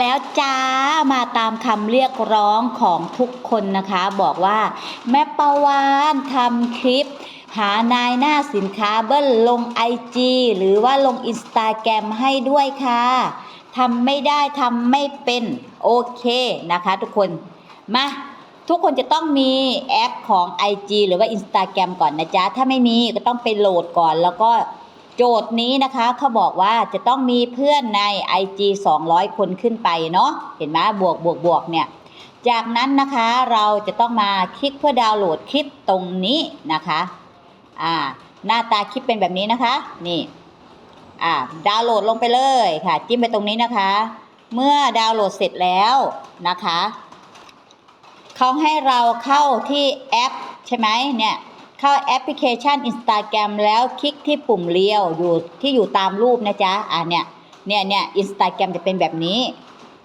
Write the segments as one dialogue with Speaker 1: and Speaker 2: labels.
Speaker 1: แล้วจ้ามาตามคำเรียกร้องของทุกคนนะคะ บอกว่า แม่ประวานทำคลิป หานายหน้าสินค้าเบิ้ลลง IG หรือว่าลงอินสตาแกรมให้ด้วยค่ะทำไม่ได้ทำไม่เป็นโอเคนะคะทุกคนมาทุกคนจะต้องมีแอปของ IG หรือว่า Instagram ก่อนนะจ๊ะ ถ้าไม่มีก็ต้องไปโหลดก่อนแล้วก็ โจทย์นี้นะคะเขาบอกว่าจะต้องมีเพื่อนใน IG 200 คนขึ้นไปเนาะเห็นไหมบวกบวกบวกเนี่ยจากนั้นนะคะเราจะต้องมาคลิกเพื่อดาวน์โหลดคลิปตรงนี้นะคะอ่าหน้าตาคลิปเป็นแบบนี้นะคะนี่อ่าดาวน์โหลดลงไปเลยค่ะ จิ้มไปตรงนี้นะคะ เมื่อดาวน์โหลดเสร็จแล้วนะคะเขาให้เราเข้าที่แอปใช่ไหมเนี่ย เข้าแอปพลิเคชัน Instagram แล้วคลิกที่ปุ่มเลี้ยวอยู่ที่อยู่ตามรูปนะจ๊ะอ่าเนี่ยเนี่ยเนี่ยอินสตาแกรมจะเป็นแบบนี้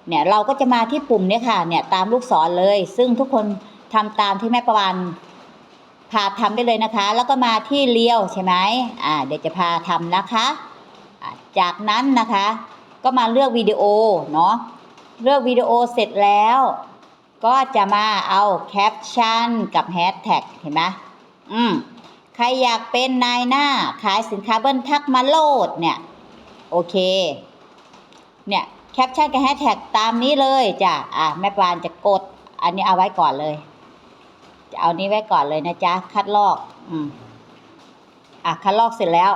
Speaker 1: เนี่ยเราก็จะมาที่ปุ่มเนี่ยค่ะเนี่ยตามลูกศรเลย ซึ่งทุกคนทำตามที่แม่ประวันพาทำได้เลยนะคะ แล้วก็มาที่เลี้ยวใช่ไหมอ่าเดี๋ยวจะพาทำนะคะจากนั้นนะคะ ก็มาเลือกวิดีโอเนาะเลือกวิดีโอเสร็จแล้ว ก็จะมาเอาแคปชั่นกับแฮชแท็กเห็นไหม อืมใครอยากเป็นนายหน้า ขายสินค้าเบิ้ลทักมาโหลดเนี่ย โอเค เนี่ยแคปชั่นกับแฮชแท็กตามนี้เลยจ้ะอะแม่ปานจะกด อันนี้เอาไว้ก่อนเลย จะเอานี้ไว้ก่อนเลยนะจ๊ะ คัดลอก อืมอะคัดลอกเสร็จแล้ว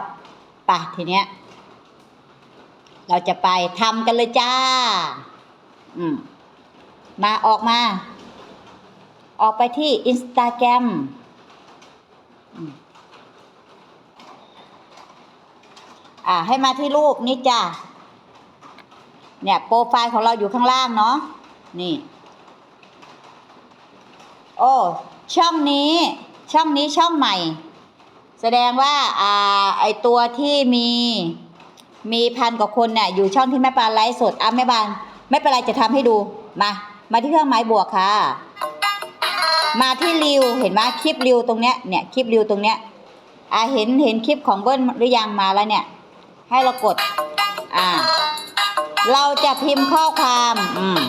Speaker 1: ป่ะทีเนี้ย เราจะไปทำกันเลยจ้า อืมมาออกมา ออกไปที่อินสตาแกรม อ่า ให้มาที่รูปนี้จ้ะ เนี่ย โปรไฟล์ของเราอยู่ข้างล่างเนาะ นี่ โอ้ ช่องนี้ ช่องนี้ช่องใหม่ แสดงว่า อ่า ไอตัวที่มี มีพันกว่าคนเนี่ย อยู่ช่องที่แม่ปานไลฟ์สด อะแม่ปานไม่เป็นไรจะทำให้ดู มา มาที่เครื่องหมายบวกค่ะ มาที่ริวเห็นไหมคลิปริวตรงเนี้ยเนี่ยคลิปริวตรงเนี้ยอ่าเห็นเห็นคลิปของเบิ้ลหรือยังมาแล้วเนี่ย ให้เรากดอ่า เราจะพิมพ์ข้อความอืม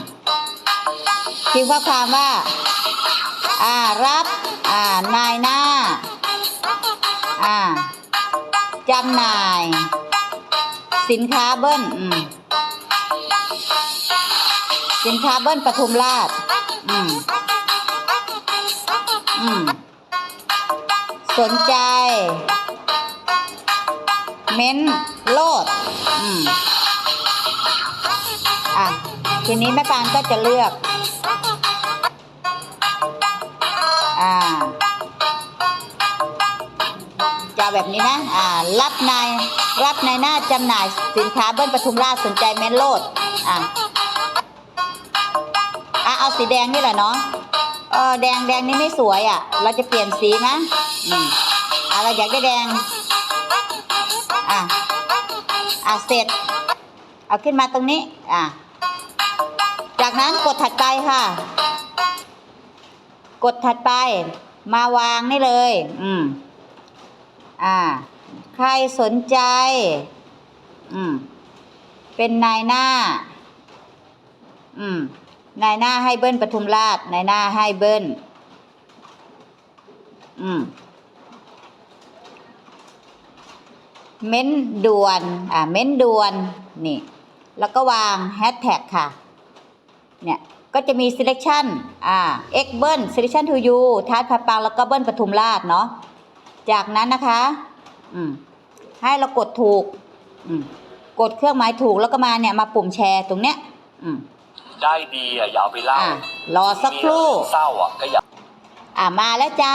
Speaker 1: พิมพ์ข้อความว่า อ่ารับอ่านายหน้า อ่าจำหน่าย สินค้าเบิ้ลอืมสินค้าเบิ้ลปทุมราชอืม อืม สนใจ เม้นโลด อืม อะ ทีนี้แม่ปานก็จะเลือก อ่าจะแบบนี้นะ อ่า รับใน รับในหน้าจำหน่ายสินค้าเบิ้ลปทุมราชสนใจเม้นโลด อะ อะ เอาสีแดงนี่แหละเนาะ เออแดงแดงนี่ไม่สวยอะ เราจะเปลี่ยนสีนะอืมอะเราอยากได้แดง อะ อะเสร็จ เอาขึ้นมาตรงนี้ อะ จากนั้นกดถัดไปค่ะ กดถัดไป มาวางนี่เลย อืม อ่า ใครสนใจ อืม เป็นนายหน้า อืม นายหน้าให้เบิ้ลปทุมราชนายหน้าให้เบิ้ลอืมเม้นด่วน อ่า เม้นด่วน นี่ แล้วก็วางแฮชแท็กค่ะ เนี่ย ก็จะมี selection อ่า x เบิ้ล selection to you ทาร์ตพัดปัง แล้วก็เบิ้ลปทุมราชเนาะ จากนั้นนะคะ อืม ให้เรากดถูก อืม กดเครื่องหมายถูกแล้วก็มาเนี่ย มาปุ่มแชร์ตรงเนี้ย อืม
Speaker 2: ได้ดีอะอย่าเอาไปเล่า
Speaker 1: อะรอสักครู่
Speaker 2: มีเรื่องเศร้าอะก็อย่า
Speaker 1: อ่ามาแล้วจ้า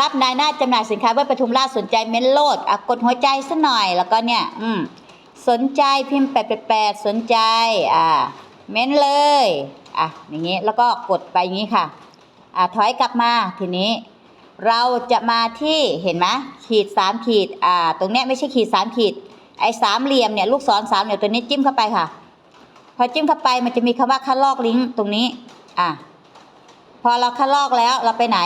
Speaker 1: รับนายหน้าจำหน่ายสินค้าเบิ้ลปทุมราชสนใจเม้นโลดอะกดหัวใจสัหน่อยแล้วก็เนี่ย อืม สนใจพิมพ์แปดแปดสนใจ อ่า เม้นเลย อะ อย่างงี้แล้วก็กดไปอย่างงี้ค่ะ อ่าถอยกลับมาทีนี้ เราจะมาที่เห็นไหมขีดสามขีด อ่า ตรงเนี้ยไม่ใช่ขีดสามขีด ไอ้สามเหลี่ยมเนี่ยลูกศรสามเหลี่ยมตัวนี้จิ้มเข้าไปค่ะ พอจิ้มเข้าไปมันจะมีคำว่าคัดลอกลิงก์ตรงนี้อะพอเราคัดลอกแล้วเราไปไหน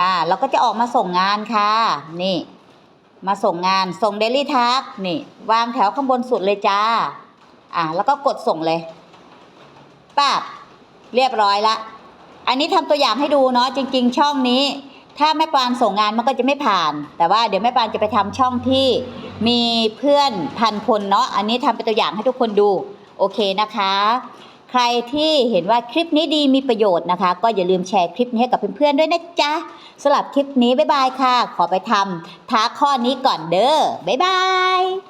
Speaker 1: อ่า เราก็จะออกมาส่งงานค่ะ นี่ มาส่งงานส่งเดลี่ทักนี่ วางแถวข้างบนสุดเลยจ้า อ่าแล้วก็กดส่งเลยป้าบเรียบร้อยละ อันนี้ทำตัวอย่างให้ดูเนาะจริง ๆ ช่องนี้ ถ้าแม่ปานส่งงานมันก็จะไม่ผ่าน แต่ว่าเดี๋ยวแม่ปานจะไปทำช่องที่มีเพื่อนพันคนเนาะอันนี้ทำเป็นตัวอย่างให้ทุกคนดู โอเคนะคะ ใครที่เห็นว่าคลิปนี้ดีมีประโยชน์นะคะ ก็อย่าลืมแชร์คลิปนี้ให้กับเพื่อนๆด้วยนะจ๊ะสำหรับคลิปนี้บ๊ายบายค่ะ ขอไปทำท้าข้อนี้ก่อนเด้อบ๊ายบาย